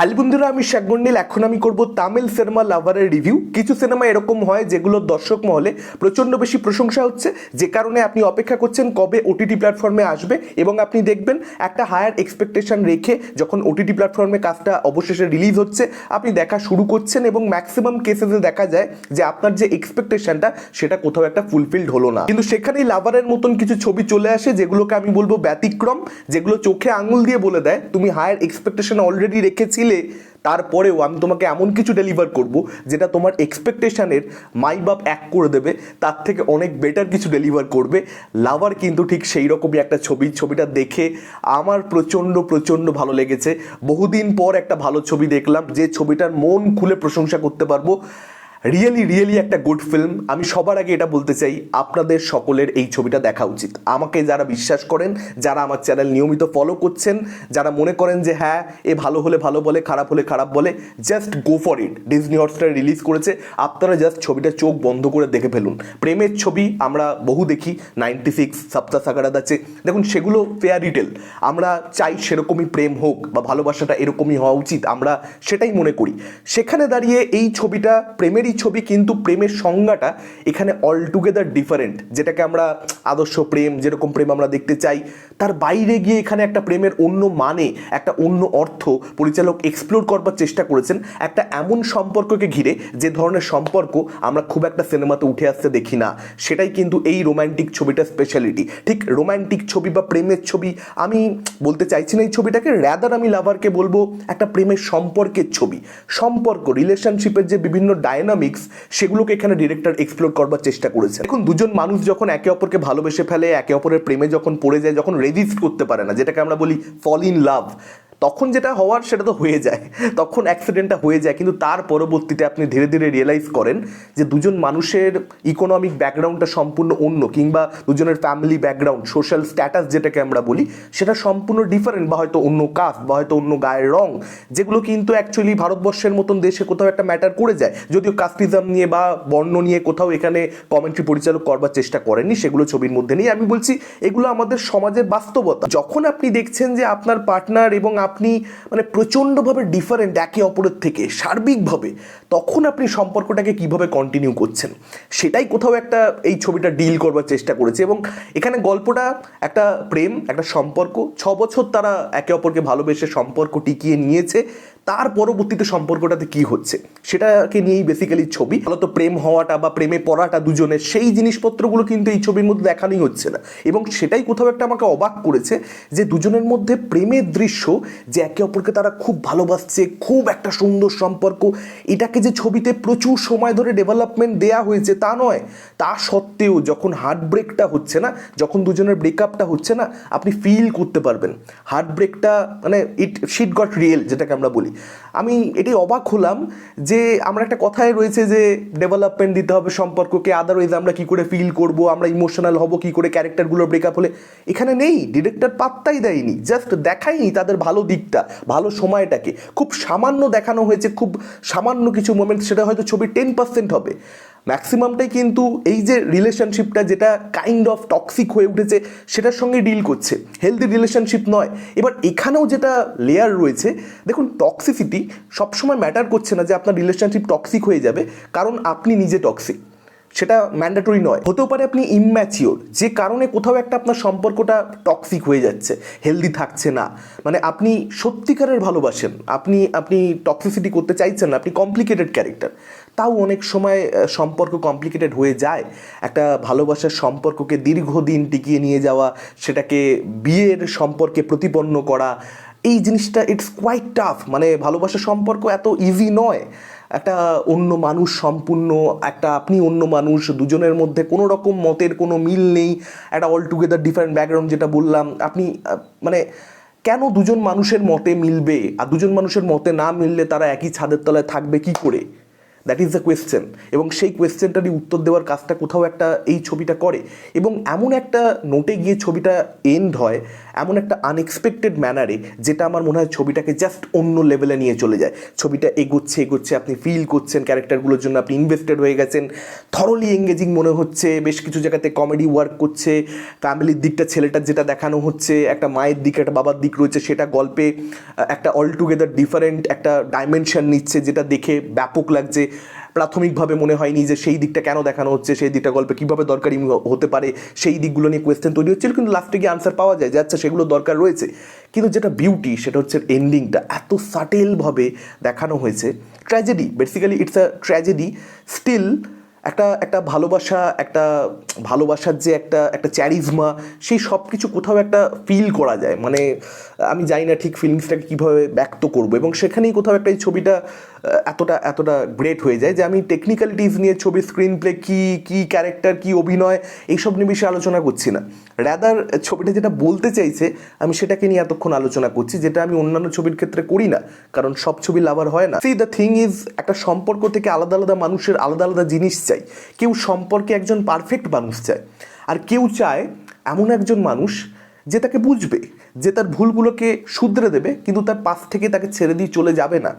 হাল বন্ধুরা, আমি শাকগন্ডিল এখন আমি করব তামিল সিনেমা লাভারের রিভিউ। কিছু সিনেমা এরকম হয় যেগুলোর দর্শক মহলে প্রচণ্ড বেশি প্রশংসা হচ্ছে, যে কারণে আপনি অপেক্ষা করছেন কবে ওটিটি প্ল্যাটফর্মে আসবে এবং আপনি দেখবেন একটা হায়ার এক্সপেকটেশন রেখে যখন ওটিটি প্ল্যাটফর্মে কাজটা অবশেষে রিলিজ হচ্ছে, আপনি দেখা শুরু করছেন এবং ম্যাক্সিমাম কেসেসে দেখা যায় যে আপনার যে এক্সপেকটেশনটা সেটা কোথাও একটা ফুলফিলড হলো না। কিন্তু সেখানেই লাভারের মতন কিছু ছবি চলে আসে যেগুলোকে আমি বলব ব্যতিক্রম, যেগুলো চোখে আঙুল দিয়ে বলে দেয়, তুমি হায়ার এক্সপেকটেশন অলরেডি রেখেছিলে তারপরেও আমি তোমাকে এমন কিছু ডেলিভার করব, যেটা তোমার এক্সপেকটেশানের মাই বাপ এক করে দেবে, তার থেকে অনেক বেটার কিছু ডেলিভার করবে। লাভার কিন্তু ঠিক সেই রকমই একটা ছবি, ছবিটা দেখে আমার প্রচণ্ড প্রচণ্ড ভালো লেগেছে। বহুদিন পর একটা ভালো ছবি দেখলাম, যে ছবিটার মন খুলে প্রশংসা করতে পারব। রিয়েলি রিয়েলি একটা গুড ফিল্ম আমি সবার আগে এটা বলতে চাই, আপনাদের সকলের এই ছবিটা দেখা উচিত। আমাকে যারা বিশ্বাস করেন, যারা আমার চ্যানেল নিয়মিত ফলো করছেন, যারা মনে করেন যে হ্যাঁ এ ভালো হলে ভালো বলে, খারাপ হলে খারাপ বলে just go for it Disney Hotstar release করেছে, আপনারা জাস্ট ছবিটা চোখ বন্ধ করে দেখে ফেলুন। প্রেমের ছবি আমরা বহু দেখি নাইনটি সিক্স সপ্তাহ সাগারাত আছে। দেখুন, সেগুলো ফেয়ার রিটেল আমরা চাই সেরকমই প্রেম হোক বা ভালোবাসাটা এরকমই হওয়া উচিত, আমরা সেটাই মনে করি। সেখানে দাঁড়িয়ে এই ছবিটা প্রেমেরই ছবি, কিন্তু প্রেমের সংজ্ঞাটা এখানে অল টুগেদার ডিফারেন্ট যেটাকে আমরা আদর্শ প্রেম, যেরকম প্রেম আমরা দেখতে চাই, তার বাইরে গিয়ে এখানে একটা প্রেমের অন্য মানে একটা অন্য অর্থ পরিচালক এক্সপ্লোর করবার চেষ্টা করেছেন, একটা এমন সম্পর্ককে ঘিরে যে ধরনের সম্পর্ক আমরা খুব একটা সিনেমাতে উঠে আসতে দেখি না। সেটাই কিন্তু এই রোম্যান্টিক ছবিটার স্পেশালিটি ঠিক রোম্যান্টিক ছবি বা প্রেমের ছবি, আমি বলতে চাইছি না এই ছবিটাকে র্যাদার আমি লাভারকে বলব একটা প্রেমের সম্পর্কের ছবি। সম্পর্ক রিলেশনশিপের যে বিভিন্ন ডায়নামিক্স সেগুলোকে এখানে ডিরেক্টর এক্সপ্লোর করবার চেষ্টা করেছে। এখন দুজন মানুষ যখন একে অপরকে ভালোবেসে ফেলে, একে অপরের প্রেমে যখন পড়ে যায়, যখন রেজিস্ট করতে পারে না, যেটাকে আমরা বলি ফল ইন লাভ তখন যেটা হওয়ার সেটা তো হয়ে যায়, তখন অ্যাক্সিডেন্টটা হয়ে যায়, কিন্তু তার পরবর্তীতে আপনি ধীরে ধীরে রিয়েলাইজ করেন যে দুজন মানুষের ইকোনমিক ব্যাকগ্রাউন্ডটা সম্পূর্ণ অন্য কিংবা দুজনের ফ্যামিলি ব্যাকগ্রাউন্ড সোশ্যাল স্ট্যাটাস যেটাকে আমরা বলি, সেটা সম্পূর্ণ ডিফারেন্ট বা হয়তো অন্য কাস্ট বা হয়তো অন্য গায়ের রং, যেগুলো কিন্তু অ্যাকচুয়ালি ভারতবর্ষের মতন দেশে কোথাও একটা ম্যাটার করে যায়। যদিও কাস্টিজম নিয়ে বা বর্ণ নিয়ে কোথাও এখানে কমেন্ট্রি পরিচালক করবার চেষ্টা করেননি, সেগুলো ছবির মধ্যে নেই। আমি বলছি, এগুলো আমাদের সমাজের বাস্তবতা। যখন আপনি দেখছেন যে আপনার পার্টনার এবং আপনি মানে প্রচণ্ডভাবে ডিফারেন্ট একে অপরের থেকে, সার্বিকভাবে তখন আপনি সম্পর্কটাকে কীভাবে কন্টিনিউ করছেন? সেটাই কোথাও একটা এই ছবিটা ডিল করবার চেষ্টা করেছে এবং এখানে গল্পটা একটা প্রেম, একটা সম্পর্ক, ছ বছর তারা একে অপরকে ভালোবেসে সম্পর্ক টিকিয়ে নিয়েছে। তার পরবর্তীতে সম্পর্কটাতে কি হচ্ছে? সেটাকে নিয়েই বেসিক্যালি ছবি। মূলত প্রেম হওয়াটা বা প্রেমে পড়াটা দুজনের, সেই জিনিসপত্রগুলো কিন্তু এই ছবির মধ্যে দেখানোই হচ্ছে না। এবং সেটাই কোথাও একটা আমাকে অবাক করেছে যে দুজনের মধ্যে প্রেমের দৃশ্য যে একে অপরকে তারা খুব ভালোবাসছে, খুব একটা সুন্দর সম্পর্ক, এটাকে যে ছবিতে প্রচুর সময় ধরে ডেভেলপমেন্ট দেয়া হয়েছে তা নয়। তা সত্ত্বেও যখন হার্ট ব্রেকটা হচ্ছে না, যখন দুজনের ব্রেকআপটা হচ্ছে না, আপনি ফিল করতে পারবেন। হার্ট ব্রেকটা মানে ইট শিট গট রিয়েল যেটাকে আমরা বলি। আমি এটি অবাক হলাম যে আমরা একটা কথায় রয়েছে যে ডেভেলপমেন্ট দিতে হবে সম্পর্ককে আদারওয়াইজ আমরা কি করে ফিল করব, আমরা ইমোশনাল হব, কি করে ক্যারেক্টারগুলো ব্রেকআপ হলে। এখানে নেই ডিরেক্টর পাত্তাই দেয়নি জাস্ট দেখায়নি তাদের ভালো দিকটা, ভালো সময়টাকে। খুব সামান্য দেখানো হয়েছে, খুব সামান্য কিছু মোমেন্ট সেটা হয়তো ছবি টেন পার্সেন্ট হবে। ম্যাক্সিমামটাই কিন্তু এই যে রিলেশনশিপটা যেটা কাইন্ড অফ টক্সিক হয়ে উঠেছে, সেটার সঙ্গে ডিল করছে। হেলদি রিলেশনশিপ নয়। এবার এখানেও যেটা লেয়ার রয়েছে, দেখুন টক্সিসিটি সবসময় ম্যাটার করছে না যে আপনার রিলেশনশিপ টক্সিক হয়ে যাবে, কারণ আপনি নিজে টক্সিক সেটা ম্যান্ডেটরি নয়। হতেও পারে আপনি ইম্যাচিওর যে কারণে কোথাও একটা আপনার সম্পর্কটা টক্সিক হয়ে যাচ্ছে হেলদি থাকছে না। মানে আপনি সত্যিকারের ভালোবাসেন, আপনি আপনি টক্সিসিটি করতে চাইছেন না, আপনি কমপ্লিকেটেড ক্যারেক্টার তাও অনেক সময় সম্পর্ক কমপ্লিকেটেড হয়ে যায়। একটা ভালোবাসার সম্পর্ককে দীর্ঘদিন টিকিয়ে নিয়ে যাওয়া, সেটাকে বিয়ের সম্পর্কে প্রতিপন্ন করা, এই জিনিসটা ইটস কোয়াইট টাফ মানে ভালোবাসার সম্পর্ক এত ইজি নয়। একটা অন্য মানুষ সম্পূর্ণ, একটা আপনি অন্য মানুষ, দুজনের মধ্যে কোনো রকম মতের কোনো মিল নেই, একটা অল টুগেদার ডিফারেন্ট ব্যাকগ্রাউন্ড যেটা বললাম। আপনি মানে কেন দুজন মানুষের মতে মিলবে? আর দুজন মানুষের মতে না মিললে তারা একই ছাদের তলায় থাকবে কি করে? দ্যাট ইজ দ্য কোয়েশ্চেন এবং সেই কোয়েশ্চেনটারই উত্তর দেওয়ার কাজটা কোথাও একটা এই ছবিটা করে। এবং এমন একটা নোটে গিয়ে ছবিটা এন্ড হয়, এমন একটা আনএক্সপেক্টেড ম্যানারে যেটা আমার মনে হয় ছবিটাকে জাস্ট অন্য লেভেলে নিয়ে চলে যায়। ছবিটা এগোচ্ছে এগোচ্ছে, আপনি ফিল করছেন ক্যারেক্টারগুলোর জন্য আপনি ইনভেস্টেড হয়ে গেছেন। থরলি এঙ্গেজিং মনে হচ্ছে, বেশ কিছু জায়গাতে কমেডি ওয়ার্ক করছে ফ্যামিলির দিকটা, ছেলেটার যেটা দেখানো হচ্ছে, একটা মায়ের দিক, একটা বাবার দিক রয়েছে, সেটা গল্পে একটা অলটুগেদার ডিফারেন্ট একটা ডাইমেনশন নিচ্ছে, যেটা দেখে ব্যাপক লাগছে। প্রাথমিকভাবে মনে হয়নি যে সেই দিকটা কেন দেখানো হচ্ছে, সেই দিকটা গল্পে কীভাবে দরকারি হতে পারে, সেই দিকগুলো নিয়ে কোয়েশ্চেন তৈরি হচ্ছিল, কিন্তু লাস্টে গিয়ে আনসার পাওয়া যায় যে আচ্ছা সেগুলো দরকার রয়েছে। কিন্তু যেটা বিউটি সেটা হচ্ছে এন্ডিংটা এত সাটেলভাবে দেখানো হয়েছে। Tragedy basically it's a tragedy still একটা একটা ভালোবাসা, একটা ভালোবাসার যে একটা একটা চ্যারিজমা সেই সব কিছু কোথাও একটা ফিল করা যায়। মানে আমি জানি না ঠিক ফিলিংসটাকে কীভাবে ব্যক্ত করব এবং সেখানেই কোথাও একটা এই ছবিটা এতটা এতটা গ্রেট হয়ে যায় যে আমি টেকনিক্যালিটিস নিয়ে ছবির স্ক্রিন প্লে কী কী ক্যারেক্টার কী অভিনয়, এইসব নিয়ে বেশি আলোচনা করছি না। র্যাদার ছবিটা যেটা বলতে চাইছে, আমি সেটাকে নিয়ে এতক্ষণ আলোচনা করছি, যেটা আমি অন্যান্য ছবির ক্ষেত্রে করি না, কারণ সব ছবি লাভার হয় না। সি দ্য থিং ইজ একটা সম্পর্ক থেকে আলাদা আলাদা মানুষের আলাদা আলাদা জিনিস চাই। কেউ সম্পর্কে একজন পারফেক্ট মানুষ চায়। আর কেউ চায় এমন একজন মানুষ যে তাকে বুঝবে, যে তার ভুলগুলোকে শুধরে দেবে, কিন্তু তার পাশ থেকে তাকে ছেড়ে দিয়ে চলে যাবে না।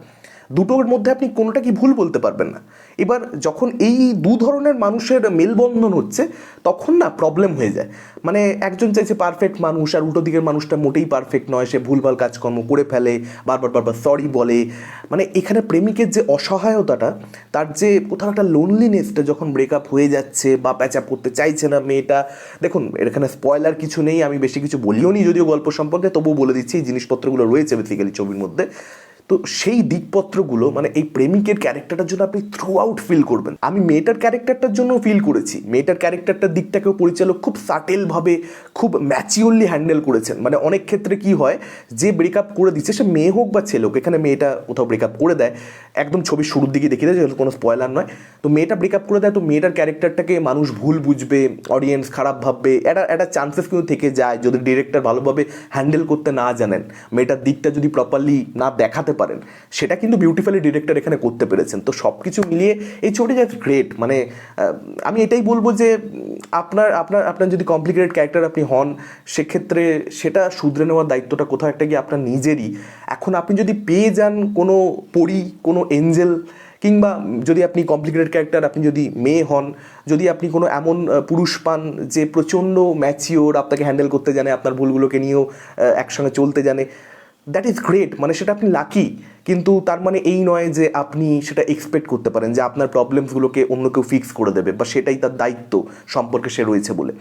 দুটোর মধ্যে আপনি কোনোটা কি ভুল বলতে পারবেন না। এবার যখন এই দু ধরনের মানুষের মেলবন্ধন হচ্ছে, তখন না প্রবলেম হয়ে যায়। মানে একজন চাইছে পারফেক্ট মানুষ, আর উল্টো দিকের মানুষটা মোটেই পারফেক্ট নয়, সে ভুলভাল কাজকর্ম করে ফেলে, বারবার বারবার সরি বলে। মানে এখানে প্রেমিকের যে অসহায়তাটা, তার যে কোথাও একটা লোনলিনেসটা যখন ব্রেকআপ হয়ে যাচ্ছে বা প্যাচ করতে চাইছে না মেয়েটা, দেখুন, এখানে স্পয়লার কিছু নেই, আমি বেশি কিছু বলিও নি, যদিও গল্প সম্পর্কে, তবুও বলে দিচ্ছি, এই জিনিসপত্রগুলো রয়েছে বেসিক্যালি ছবির মধ্যে। তো সেই দিকপত্রগুলো মানে এই প্রেমিকের ক্যারেক্টারটার জন্য আপনি থ্রু আউট ফিল করবেন। আমি মেয়েটার ক্যারেক্টারটার জন্য ফিল করেছি। মেয়েটার ক্যারেক্টারটার দিকটাকেও পরিচালক খুব সাটেলভাবে খুব ম্যাচিওরলি হ্যান্ডেল করেছেন। মানে অনেক ক্ষেত্রে কি হয়, যে ব্রেকআপ করে দিচ্ছে, সে মেয়ে হোক বা ছেলে হোক, এখানে মেয়েটা কোথাও ব্রেকআপ করে দেয়, একদম ছবির শুরুর দিকে দেখিয়ে দেয় কোনো স্পয়লার নয়। তো মেয়েটা ব্রেকআপ করে দেয়, তো মেয়েটার ক্যারেক্টারটাকে মানুষ ভুল বুঝবে অডিয়েন্স খারাপ ভাববে একটা একটা চান্সেস কিন্তু থেকে যায় যদি ডিরেক্টর ভালোভাবে হ্যান্ডেল করতে না জানেন। মেয়েটার দিকটা যদি প্রপারলি না দেখাতে পারেন। সেটা কিন্তু বিউটিফুলি ডিরেক্টর এখানে করতে পেরেছেন। তো সব কিছু মিলিয়ে এই ছবিটা জাস্ট গ্রেট মানে আমি এটাই বলব যে, আপনার আপনার আপনার যদি কমপ্লিকেটেড ক্যারেক্টার আপনি হন, সেক্ষেত্রে সেটা শুধরে নেওয়ার দায়িত্বটা কোথাও একটা গিয়ে আপনার নিজেরই। এখন আপনি যদি পেয়ে যান কোনো পরি, কোনো এঞ্জেল কিংবা যদি আপনি কমপ্লিকেটেড ক্যারেক্টার আপনি যদি মেয়ে হন, যদি আপনি কোনো এমন পুরুষ পান যে প্রচণ্ড ম্যাচিওর আপনাকে হ্যান্ডেল করতে জানে, আপনার ভুলগুলোকে নিয়েও একসঙ্গে চলতে জানে দ্যাট ইজ গ্রেট মানে সেটা আপনি লাকি কিন্তু তার মানে এই নয় যে আপনি সেটা এক্সপেক্ট করতে পারেন যে আপনার প্রবলেমসগুলোকে অন্য কেউ ফিক্স করে দেবে, বা সেটাই তার দায়িত্ব সম্পর্কে সে রয়েছে বলে।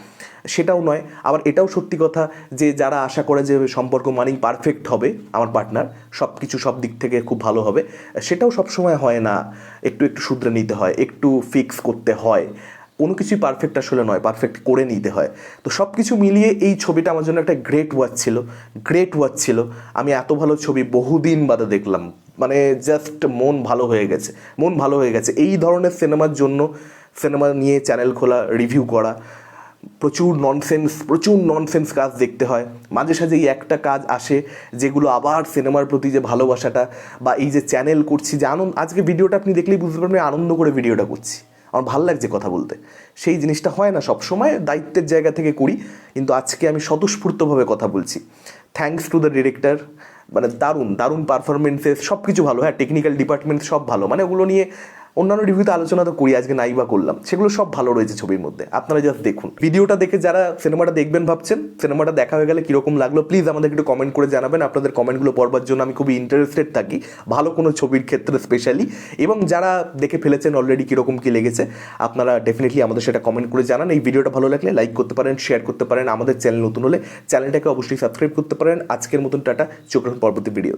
সেটাও নয়, আবার এটাও সত্যি কথা যে যারা আশা করে যে সম্পর্ক মানেই পারফেক্ট হবে, আমার পার্টনার সব কিছু সব দিক থেকে খুব ভালো হবে, সেটাও সবসময় হয় না, একটু একটু শুধরে নিতে হয়, একটু ফিক্স করতে হয়। কোনো কিছুই পারফেক্ট আসলে নয় পারফেক্ট করে নিতে হয়। তো সব কিছু মিলিয়ে এই ছবিটা আমার জন্য একটা গ্রেট ওয়াচ ছিল গ্রেট ওয়াচ ছিল। আমি এত ভালো ছবি বহুদিন বাদে দেখলাম মানে জাস্ট মন ভালো হয়ে গেছে, মন ভালো হয়ে গেছে। এই ধরনের সিনেমার জন্য সিনেমা নিয়ে চ্যানেল খোলা রিভিউ করা, প্রচুর ননসেন্স প্রচুর ননসেন্স কাজ দেখতে হয়। মাঝে সাঝে এই একটা কাজ আসে যেগুলো আবার সিনেমার প্রতি যে ভালোবাসাটা বা এই যে চ্যানেল করছি যে আনন্দ, আজকে ভিডিওটা আপনি দেখলেই বুঝতে পারবেন, আনন্দ করে ভিডিওটা করছি। আমার ভালো লাগছে কথা বলতে। সেই জিনিসটা হয় না সব সময় দায়িত্বের জায়গা থেকে করি, কিন্তু আজকে আমি স্বতঃস্ফূর্তভাবে কথা বলছি। থ্যাংকস টু দ্য ডিরেক্টর মানে দারুণ দারুণ পারফরমেন্সেস সব কিছু ভালো হ্যাঁ টেকনিক্যাল ডিপার্টমেন্ট সব ভালো মানে ওগুলো নিয়ে অন্যান্য রিভিউতে আলোচনা তো করি, আজকে নাই বা করলাম, সেগুলো সব ভালো রয়েছে ছবির মধ্যে। আপনারা জাস্ট দেখুন। ভিডিওটা দেখে যারা সিনেমাটা দেখবেন ভাবছেন সিনেমাটা দেখা হয়ে গেলে কীরকম লাগল প্লিজ আমাদের একটু কমেন্ট করে জানাবেন। আপনাদের কমেন্টগুলো পড়বার জন্য আমি খুবই ইন্টারেস্টেড থাকি, ভালো কোনো ছবির ক্ষেত্রে স্পেশালি এবং যারা দেখে ফেলেছেন অলরেডি কীরকম কী লেগেছে, আপনারা ডেফিনেটলি আমাদের সেটা কমেন্ট করে জানান। এই ভিডিওটা ভালো লাগলে লাইক করতে পারেন শেয়ার করতে পারেন। আমাদের চ্যানেল নতুন হলে চ্যানেলটাকে অবশ্যই সাবস্ক্রাইব করতে পারেন। আজকের মতন টাটা চোখ পরবর্তী ভিডিও